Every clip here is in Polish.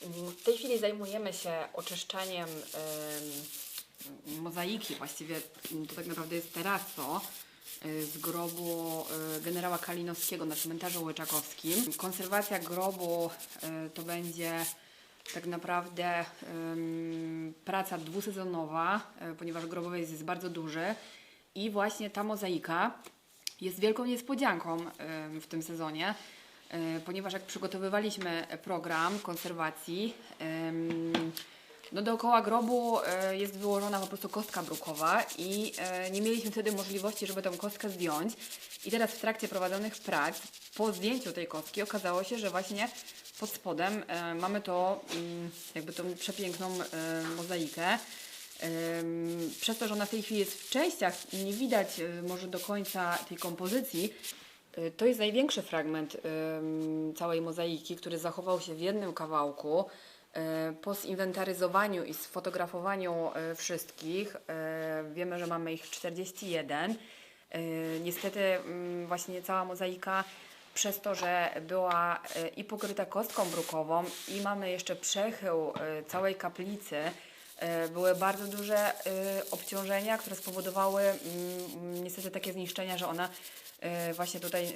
W tej chwili zajmujemy się oczyszczaniem em, mozaiki, właściwie to tak naprawdę jest teraso y, z grobu y, generała Kalinowskiego na cmentarzu Łyczakowskim. Konserwacja grobu y, to będzie tak naprawdę praca dwusezonowa, ponieważ grobowiec jest bardzo duży. I właśnie ta mozaika jest wielką niespodzianką w tym sezonie, e, ponieważ jak przygotowywaliśmy program konserwacji, no dookoła grobu e, jest wyłożona po prostu kostka brukowa i e, nie mieliśmy wtedy możliwości, żeby tą kostkę zdjąć. I teraz w trakcie prowadzonych prac, po zdjęciu tej kostki, okazało się, że właśnie pod spodem e, mamy to, mm, jakby tą przepiękną e, mozaikę. Przez to, że ona w tej chwili jest w częściach nie widać może do końca tej kompozycji, to jest największy fragment całej mozaiki, który zachował się w jednym kawałku. Y, Po zinwentaryzowaniu i sfotografowaniu y, wszystkich, y, wiemy, że mamy ich 41. Y, Niestety właśnie cała mozaika przez to, że była y, i pokryta kostką brukową i mamy jeszcze przechył y, całej kaplicy, y, były bardzo duże y, obciążenia, które spowodowały niestety takie zniszczenia, że ona y, właśnie tutaj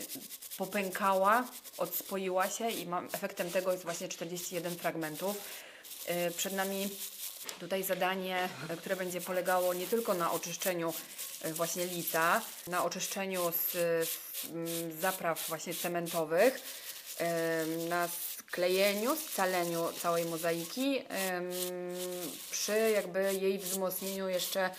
popękała, odspoiła się i mam, efektem tego jest właśnie 41 fragmentów. Y, Przed nami tutaj zadanie, y, które będzie polegało nie tylko na oczyszczeniu właśnie lica, na oczyszczeniu z, z mm, zapraw właśnie cementowych, em, na sklejeniu, scaleniu całej mozaiki, przy jakby jej wzmocnieniu jeszcze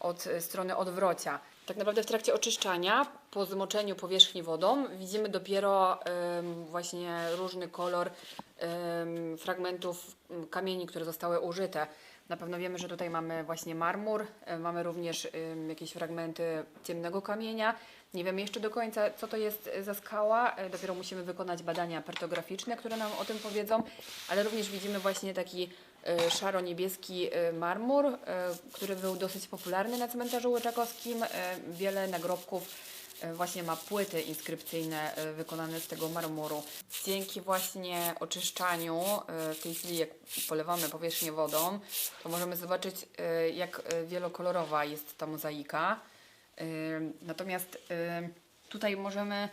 od strony odwrocia. Tak naprawdę w trakcie oczyszczania, po zmoczeniu powierzchni wodą, widzimy dopiero em, właśnie różny kolor em, fragmentów kamieni, które zostały użyte. Na pewno wiemy, że tutaj mamy właśnie marmur, e, mamy również em, jakieś fragmenty ciemnego kamienia. Nie wiemy jeszcze do końca, co to jest za skała. E, Dopiero musimy wykonać badania pertograficzne, które nam o tym powiedzą, ale również widzimy właśnie taki e, szaro-niebieski e, marmur, który był dosyć popularny na cmentarzu łyczakowskim. Wiele nagrobków właśnie ma płyty inskrypcyjne wykonane z tego marmuru. Dzięki właśnie oczyszczaniu, w tej chwili jak polewamy powierzchnię wodą, to możemy zobaczyć jak wielokolorowa jest ta mozaika. Natomiast tutaj możemy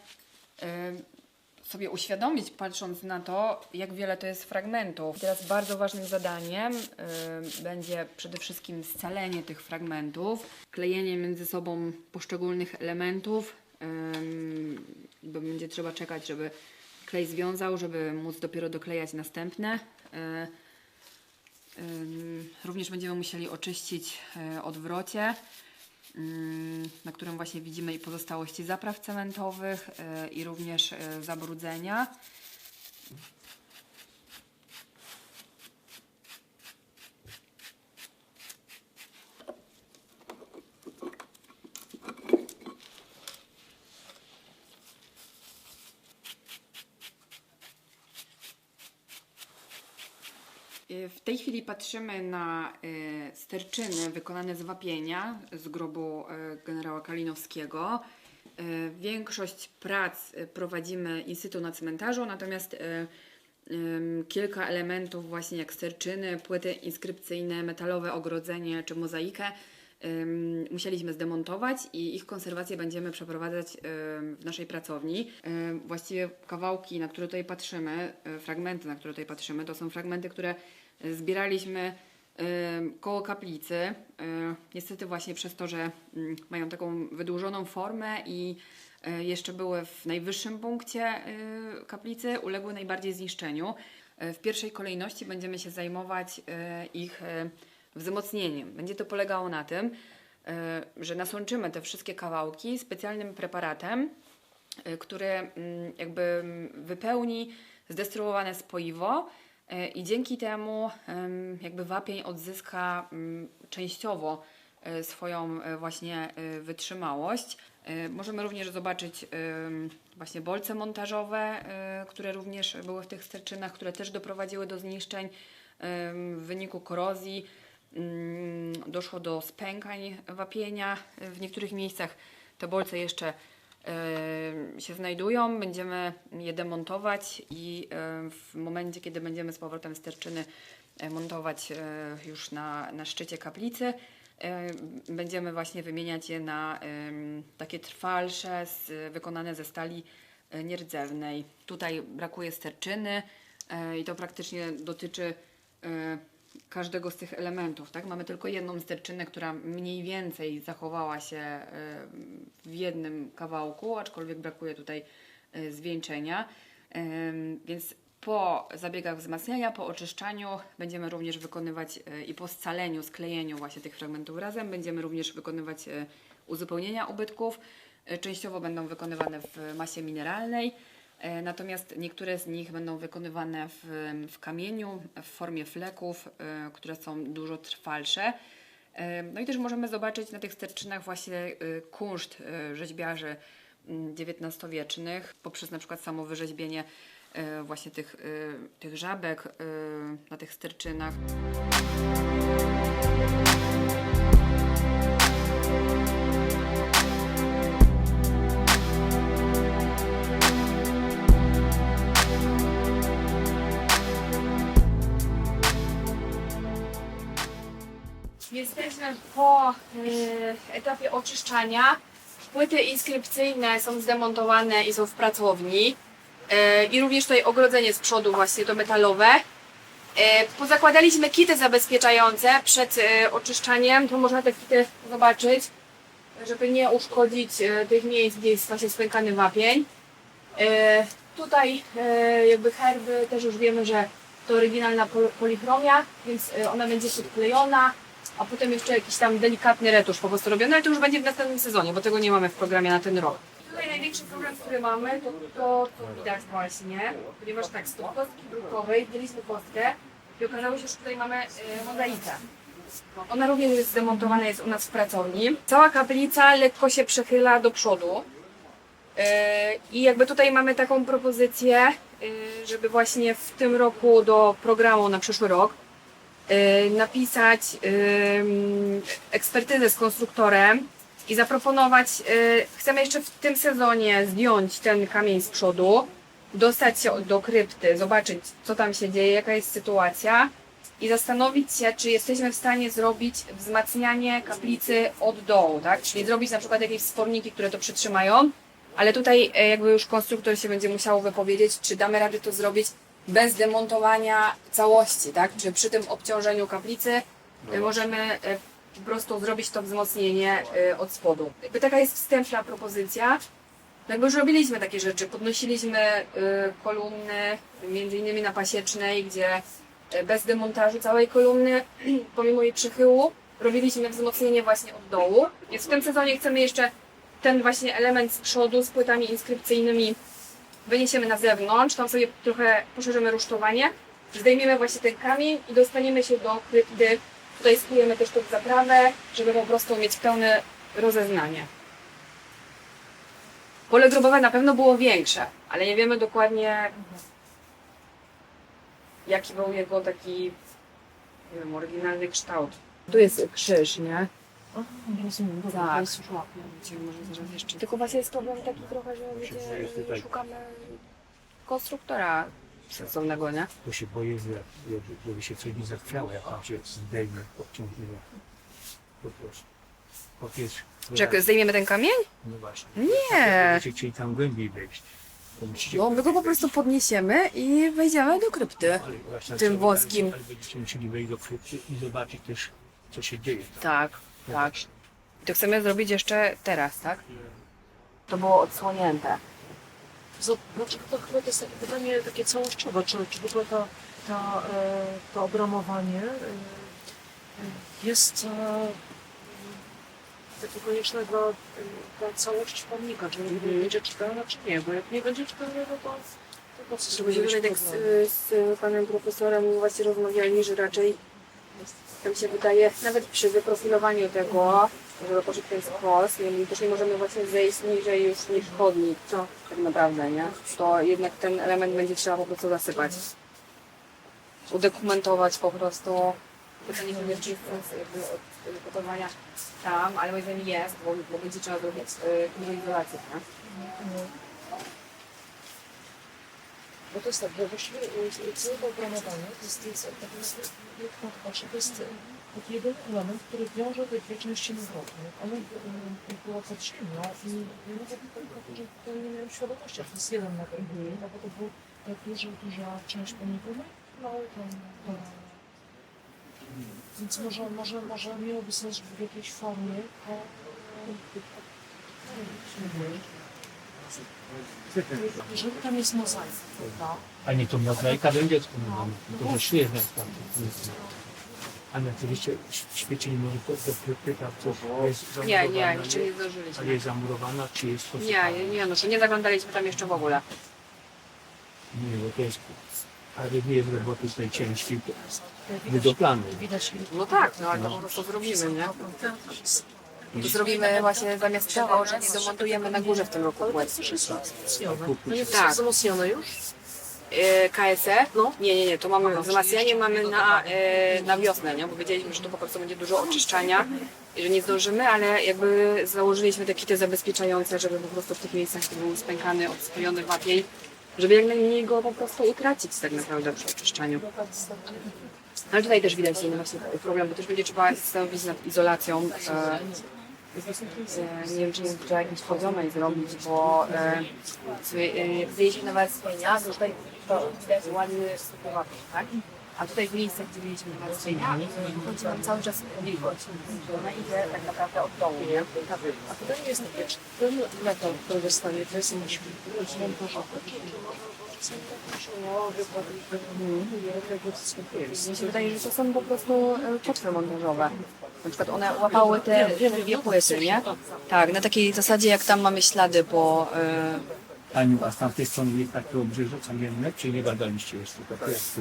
sobie uświadomić, patrząc na to, jak wiele to jest fragmentów. Teraz bardzo ważnym zadaniem będzie przede wszystkim scalenie tych fragmentów, klejenie między sobą poszczególnych elementów. Bo będzie trzeba czekać, żeby klej związał, żeby móc dopiero doklejać następne. Y, również będziemy musieli oczyścić y, odwrocie na którym właśnie widzimy i pozostałości zapraw cementowych y, i również y, zabrudzenia. W tej chwili patrzymy na y, sterczyny wykonane z wapienia z grobu y, generała Kalinowskiego. Większość prac prowadzimy in situ na cmentarzu, natomiast kilka elementów właśnie jak sterczyny, płyty inskrypcyjne, metalowe ogrodzenie czy mozaikę musieliśmy zdemontować i ich konserwację będziemy przeprowadzać w naszej pracowni. Właściwie kawałki, na które tutaj patrzymy, fragmenty, na które tutaj patrzymy, to są fragmenty, które zbieraliśmy koło kaplicy. Niestety właśnie przez to, że mm, mają taką wydłużoną formę i y, jeszcze były w najwyższym punkcie y, kaplicy, uległy najbardziej zniszczeniu. Y, W pierwszej kolejności będziemy się zajmować ich wzmocnieniem. Będzie to polegało na tym, że nasączymy te wszystkie kawałki specjalnym preparatem, który mm, jakby mm, wypełni zdestryłowane spoiwo i dzięki temu jakby wapień odzyska mm, częściowo y, swoją y, właśnie y, wytrzymałość. Możemy również zobaczyć właśnie bolce montażowe, które również były w tych sterczynach, które też doprowadziły do zniszczeń w wyniku korozji. Ym, Doszło do spękań wapienia w niektórych miejscach. Te bolce jeszcze się znajdują. Będziemy je demontować i w momencie, kiedy będziemy z powrotem sterczyny y, montować y, już na, na szczycie kaplicy, będziemy właśnie wymieniać je na takie trwalsze, z, wykonane ze stali y, nierdzewnej. Tutaj brakuje sterczyny i to praktycznie dotyczy każdego z tych elementów. Tak? Mamy tylko jedną sterczynę, która mniej więcej zachowała się y, w jednym kawałku, aczkolwiek brakuje tutaj y, zwieńczenia. Więc po zabiegach wzmacniania, po oczyszczaniu będziemy również wykonywać y, i po scaleniu, sklejeniu właśnie tych fragmentów razem będziemy również wykonywać uzupełnienia ubytków. Częściowo będą wykonywane w masie mineralnej, natomiast niektóre z nich będą wykonywane w, w kamieniu, w formie fleków, y, które są dużo trwalsze. Y, No i też możemy zobaczyć na tych sterczynach właśnie kunszt rzeźbiarzy mm, XIX-wiecznych poprzez na przykład samo wyrzeźbienie właśnie tych, tych żabek na tych sterczynach. Jesteśmy po e, etapie oczyszczania. Płyty inskrypcyjne są zdemontowane i są w pracowni. E, I również tutaj ogrodzenie z przodu właśnie to metalowe. E, pozakładaliśmy kity zabezpieczające przed oczyszczaniem. To można te kity zobaczyć, żeby nie uszkodzić tych miejsc, gdzie jest właśnie spękany wapień. Tutaj jakby herby też już wiemy, że to oryginalna pol- polichromia, więc ona będzie podklejona, a potem jeszcze jakiś tam delikatny retusz po prostu robiony, ale to już będzie w następnym sezonie, bo tego nie mamy w programie na ten rok. Tutaj największy problem, który mamy, to to, co widać właśnie, ponieważ tak, z kostki brukowej wzięliśmy kostkę i okazało się, że tutaj mamy e, mozaikę. Ona również jest zdemontowana, jest u nas w pracowni. Cała kaplica lekko się przechyla do przodu. Yy, I jakby tutaj mamy taką propozycję, yy, żeby właśnie w tym roku do programu na przyszły rok napisać yy, ekspertyzę z konstruktorem i zaproponować, yy, chcemy jeszcze w tym sezonie zdjąć ten kamień z przodu, dostać się do krypty, zobaczyć co tam się dzieje, jaka jest sytuacja i zastanowić się, czy jesteśmy w stanie zrobić wzmacnianie kaplicy od dołu, tak? Czyli zrobić na przykład jakieś wsporniki, które to przytrzymają, ale tutaj e, jakby już konstruktor się będzie musiał wypowiedzieć, czy damy radę to zrobić bez demontowania całości, tak? Czy przy tym obciążeniu kaplicy e, możemy e, po prostu zrobić to wzmocnienie e, od spodu. Jakby taka jest wstępna propozycja. No Jakby już robiliśmy takie rzeczy, podnosiliśmy kolumny, między innymi na Pasiecznej, gdzie bez demontażu całej kolumny, pomimo jej przychyłu, robiliśmy wzmocnienie właśnie od dołu. Więc w tym sezonie chcemy jeszcze ten właśnie element z przodu z płytami inskrypcyjnymi wyniesiemy na zewnątrz, tam sobie trochę poszerzymy rusztowanie, zdejmiemy właśnie ten kamień i dostaniemy się do krypty. Tutaj skujemy też tą zaprawę, żeby po prostu mieć pełne rozeznanie. Pole grobowe na pewno było większe, ale nie wiemy dokładnie jaki był jego taki nie wiem, oryginalny kształt. Tu jest krzyż, nie? Rozumiem, bo Tak. to jest może zaraz jeszcze... Tylko właśnie jest problem taki trochę, że wiecie, szukamy konstruktora sensownego, nie? Bo się boję, że żeby, się coś nie zachwiało, jak tam się zdejmie obciążenie. Po prostu. Po pierwsze, Czy jak zdejmiemy ten kamień? no właśnie. Nie. Będziecie chcieli tam głębiej wejść. Musicie, No, my go po prostu podniesiemy i wejdziemy do krypty. ale właśnie tym ale- wąskim. Ale będziecie musieli wejść do krypty i zobaczyć też, co się dzieje. tam. Tak, tak. I to chcemy zrobić jeszcze teraz, tak? To było odsłonięte. Z- Znaczy to chyba to jest takie pytanie takie całościowe, czy, czy w ogóle ta, ta, e, to obramowanie e, jest e, takie konieczne dla, dla całości pomnika, czy Mhm. będzie czytelne, czy nie, bo jak nie będzie czytelne, no to, to po co sobie Myśmy tak z, problemy? z panem profesorem właśnie rozmawiali, że raczej tam się wydaje, nawet przy wyprofilowaniu tego, żeby poczuć ten skos, nie, też nie możemy właśnie zejść niżej już niż chodnik, co tak naprawdę, nie? To jednak ten element będzie trzeba po prostu zasypać. Udokumentować po prostu pytanie, czy jest sens jakby od y, gotowania tam, ale moim zdaniem jest, bo, bo będzie trzeba zrobić y, izolację, nie? Bo to jest tak, że właściwie y, całe oprogramowanie to jest, jest tak naprawdę, na to jest y, taki jeden element, który wiąże te dwie części nagrody. One y, y, była pod ziemią i ja nawet że to nie miałem świadomości, to jest jeden nagród, no bo to była tak duża, duża część pomniku, no, no tam, no. Więc może, może, może miałoby sens, w jakiejś formie to jeżeli tam jest mozaika, prawda? A nie to mozaika będzie, to no, to szły jest A na oczywiście świecili może to, to pyta, co jest Nie, zamurowana, nie, jeszcze nie zdążyliśmy. A jest zamurowana, czy jest Nie, posypana? nie, nie, no to nie zaglądaliśmy tam jeszcze w ogóle. Nie, bo to jest, ale nie jest roboty tej ciężkiej, budowlanej. Widać No tak, no ale to po prostu zrobimy, nie? Zrobimy właśnie zamiast że nie domontujemy na górze w tym roku wzmocnione. No Tak. wzmocnione już? E, KSE? No. Nie, nie, nie, to mamy wzmacnianie mamy na, e, na wiosnę, nie? Bo wiedzieliśmy, że to po prostu będzie dużo oczyszczania i że nie zdążymy, ale jakby założyliśmy te kity zabezpieczające, żeby po prostu w tych miejscach, gdzie był spękany, odspojony wapiej, żeby jak najmniej go po prostu utracić tak naprawdę przy oczyszczaniu. Ale tutaj też widać ten właśnie problem, bo też będzie trzeba zastanowić nad izolacją. E, e, nie wiem, czy nie trzeba jakieś poziomy zrobić, bo e, e, jak zjeździć na warstwienia, to tutaj to widać ładny skutkowaty, tak? A tutaj w miejscach, gdzie mieliśmy warstwienia, chodzi nam cały czas wilgoć. Ona idzie tak naprawdę od dołu, nie? A pytanie jest takie, czy ten metal, który dostanie, to jest jakiś czy Mi się wydaje, że to są po prostu e, płetwy montażowe. Na przykład one łapały te dwie płyty, nie? Tak, na takiej zasadzie jak tam mamy ślady po... e, Aniu, a z tamtej strony jest takie obrzeże kamienne, czy nie badaliście jeszcze? Tak jest.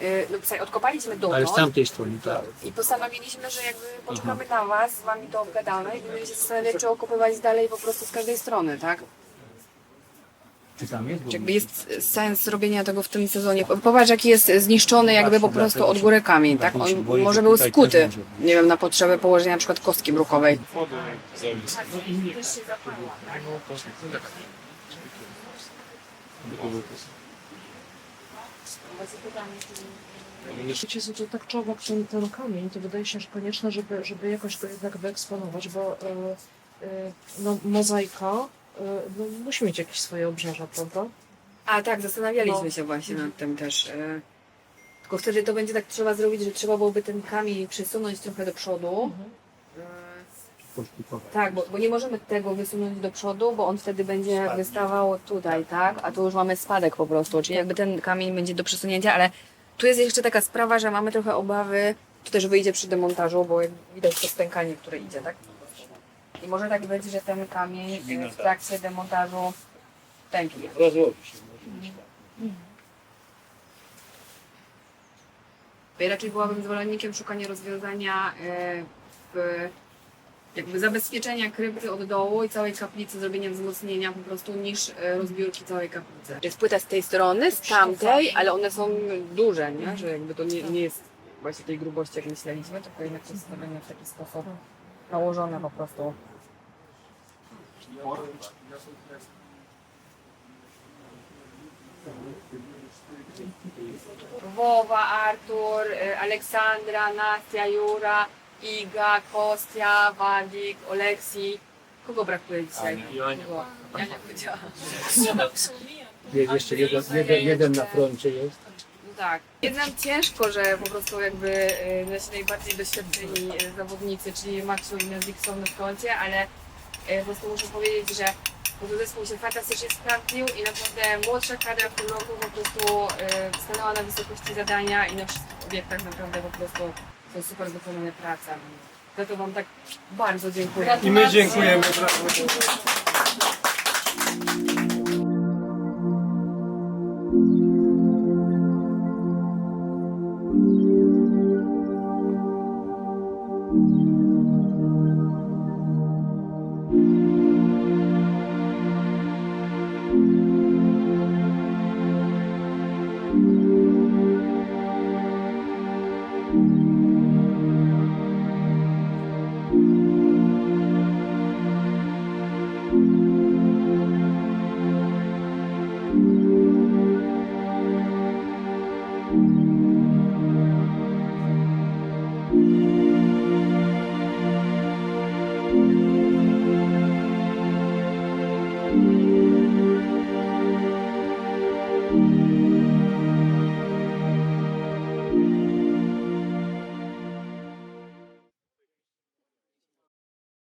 e, no, słuchaj, odkopaliśmy Ale z dotąd tamtej strony, tak. i postanowiliśmy, że jakby poczekamy na was, z wami to obgadamy i będziemy się zastanawiać, czy okopywać dalej po prostu z każdej strony, tak? Czy tam jest? Czy jakby jest sens robienia tego w tym sezonie. Popatrz, jaki jest zniszczony jakby po prostu od góry kamień, tak? On może był skuty, nie wiem, na potrzeby położenia na przykład kostki brukowej. Wiecie, to tak czołga ten, ten kamień, to wydaje się, że konieczne, żeby, żeby jakoś go jednak wyeksponować, bo e, e, no, mozaika e, no, musi mieć jakieś swoje obrzeża, prawda? A tak, zastanawialiśmy No. się właśnie nad tym też. e. Tylko wtedy to będzie tak trzeba zrobić, że trzeba byłoby ten kamień przesunąć trochę do przodu. E, Tak, bo, bo nie możemy tego wysunąć do przodu, bo on wtedy będzie wystawał tutaj, tak? A tu już mamy spadek po prostu, czyli jakby ten kamień będzie do przesunięcia, ale tu jest jeszcze taka sprawa, że mamy trochę obawy, to też wyjdzie przy demontażu, bo widać to stękanie, które idzie, tak? I może tak być, że ten kamień w trakcie demontażu pęknie. Rozłoży się. Ja raczej byłabym zwolennikiem szukania rozwiązania e, w jakby zabezpieczenia krypty od dołu i całej kaplicy, zrobienia wzmocnienia po prostu niż e, rozbiórki całej kaplicy. Jest płyta z tej strony, z tamtej, ale one są duże, nie? Że jakby to nie, nie jest właśnie tej grubości jak myśleliśmy, tylko jednak jest zrobione w taki sposób nałożone po prostu. Wowa, Artur, y, Aleksandra, Nastia, Jura, Iga, Kostia, Wadik, Oleksi. Kogo brakuje dzisiaj? Kogo? Jania powiedziała. Jest jeszcze jeden, jeden, jeden na froncie jest. No tak. Jest nam ciężko, że po prostu jakby y, nasi najbardziej doświadczeni y, zawodnicy, czyli Maksiu i są na froncie, ale po prostu muszę powiedzieć, że prostu zespół się fantastycznie sprawdził i naprawdę młodsza kadra w tym roku po prostu y, stanęła na wysokości zadania i na wszystkich obiektach naprawdę po prostu są super wykonane prace. Za to Wam tak bardzo dziękuję. I my dziękujemy. Thank